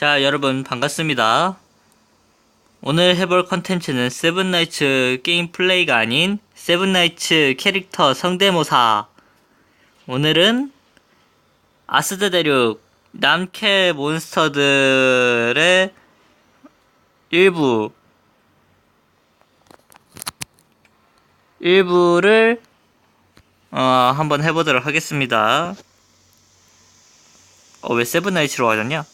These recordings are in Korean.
자, 여러분 반갑습니다. 오늘 해볼 컨텐츠는 세븐나이츠 게임 플레이가 아닌 세븐나이츠 캐릭터 성대모사. 오늘은 아스드 대륙 남캐 몬스터들의 일부 일부를 어, 한번 해보도록 하겠습니다. 어, 왜 세븐나이츠로 가졌냐?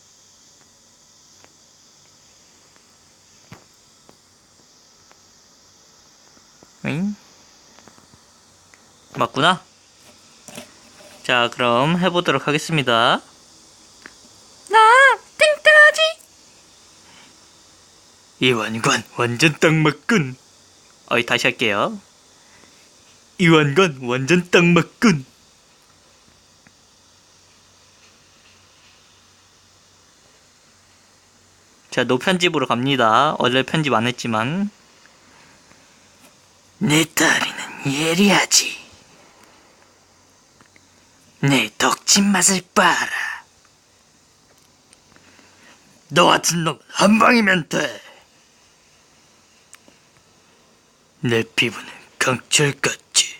맞구나. 자, 그럼 해보도록 하겠습니다. 나 땡땡하지. 이완관 완전 딱 맞군. 어이 다시 할게요. 이완관 완전 딱 맞군. 자, 노편집으로 갑니다. 원래 편집 안 했지만. 내 딸이는 예리하지. 내 덕진 맛을 봐라. 너 같은 놈은 한 방이면 돼. 내 피부는 강철 같지.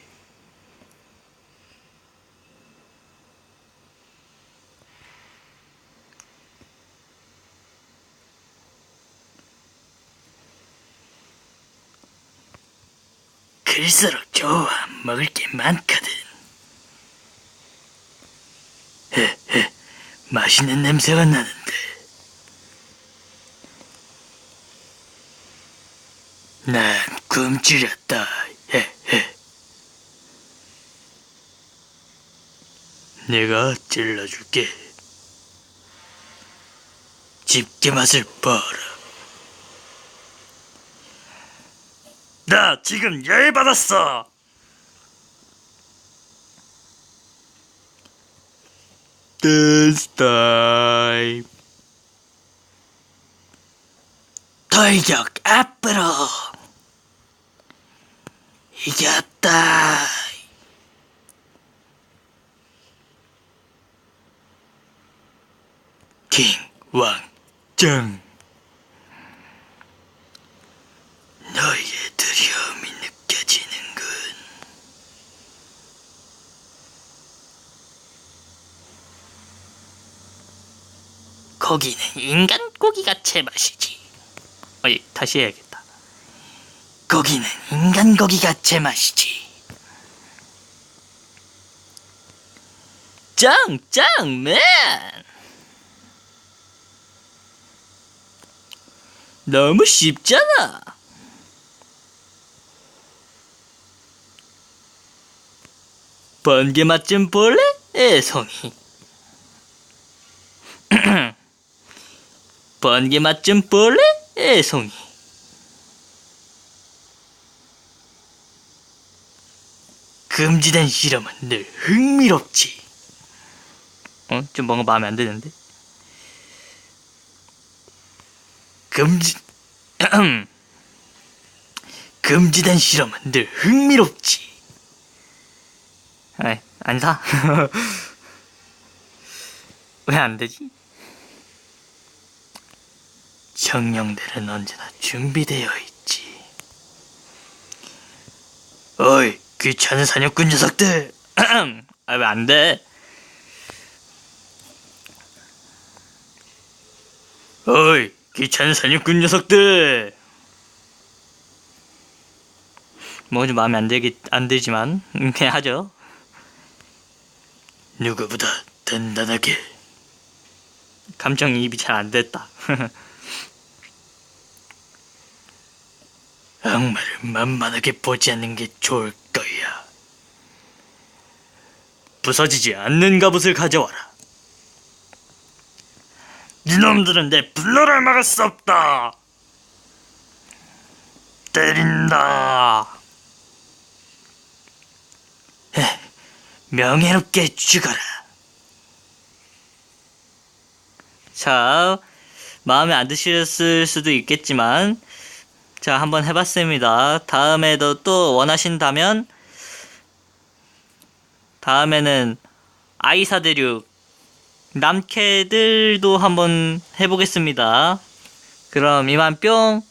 클수록 좋아. 먹을 게 많거든. 헤헤, 맛있는 냄새가 나는데. 난 굶주렸다. 헤헤. 내가 찔러줄게. 집게 맛을 봐라. 나 지금 열 받았어. This time. イジョクアップロいちゃったい。キン、ワン、チャン。 고기는 인간 고기가 제맛이지. 어이, 다시 해야겠다. 고기는 인간 고기가 제맛이지. 짱, 짱, 맨! 너무 쉽잖아. 번개 맛 좀 볼래? 애송이. 번개 맛 좀 볼래? 애송이. 금지된 실험은 늘 흥미롭지. 어? 좀 뭔가 마음에 안 드는데? 금지, 금지된 실험은 늘 흥미롭지. 에이, 안 사? 왜 안 되지? 정령들은 언제나 준비되어 있지. 어이, 귀찮은 사냥꾼 녀석들! 아, 왜 안 돼? 어이, 귀찮은 사냥꾼 녀석들! 뭐좀 마음에 안 들기, 안 들지만, 음, 그냥 하죠. 누구보다 단단하게. 감정이입이 잘 안 됐다. 악마를 만만하게 보지 않는 게 좋을 거야. 부서지지 않는 갑옷을 가져와라. 이놈들은 내 분노를 막을 수 없다. 때린다. 에, 명예롭게 죽어라. 자, 마음에 안 드셨을 수도 있겠지만, 자, 한번 해봤습니다. 다음에도 또 원하신다면, 다음에는 아이사 대륙 남캐들도 한번 해보겠습니다. 그럼 이만 뿅!